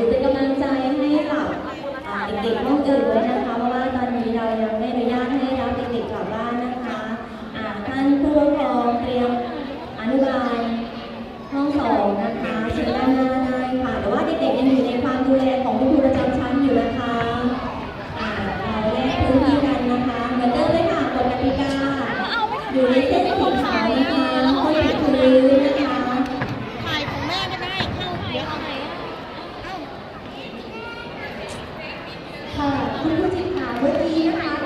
ถืเป็นกำลังใจให้กับเด็กๆห้องอื่นด้วยนะคะ เพราะว่าตอนนี้เรายังไม่อนุญาตให้ เมื่อกี้นะคะ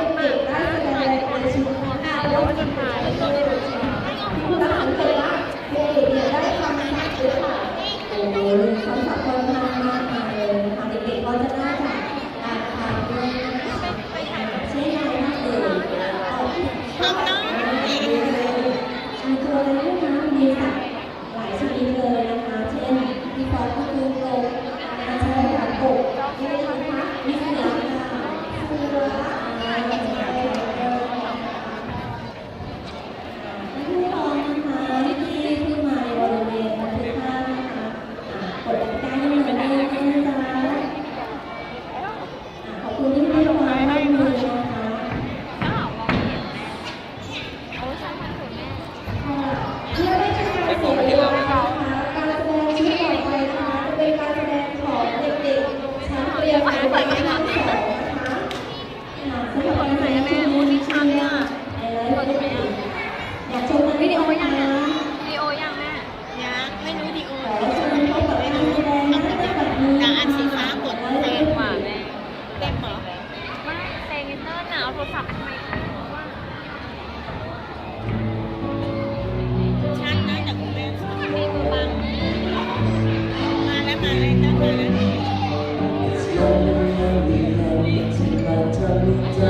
สวยไหมคะสวยไหมแม่มูนี่ชันเนี่ยสวยไหมอยากชวิดีโอยังดีโอยังแมยังไม่รู้ดีโอยังอันสีฟ้ากดเต็มกว่าแม่เต็มเหรอไม่เต็มเตอร์น่ะโทรศัพท์อันมชันนะแต่คุแม่มีมือบังมาแล้วมาเลยมาแล้ว Thank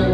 you.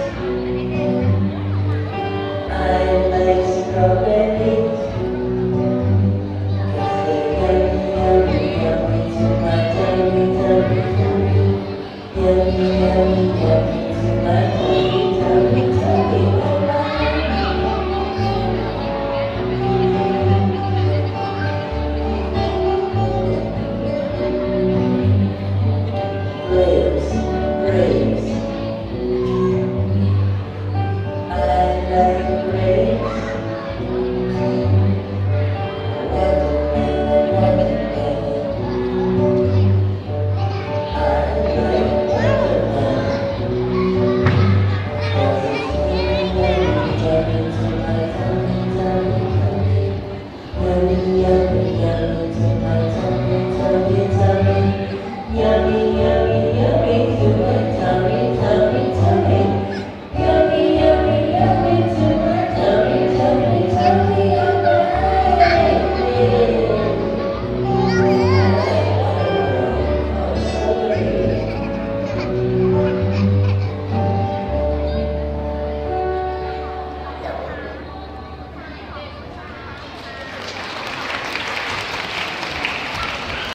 today.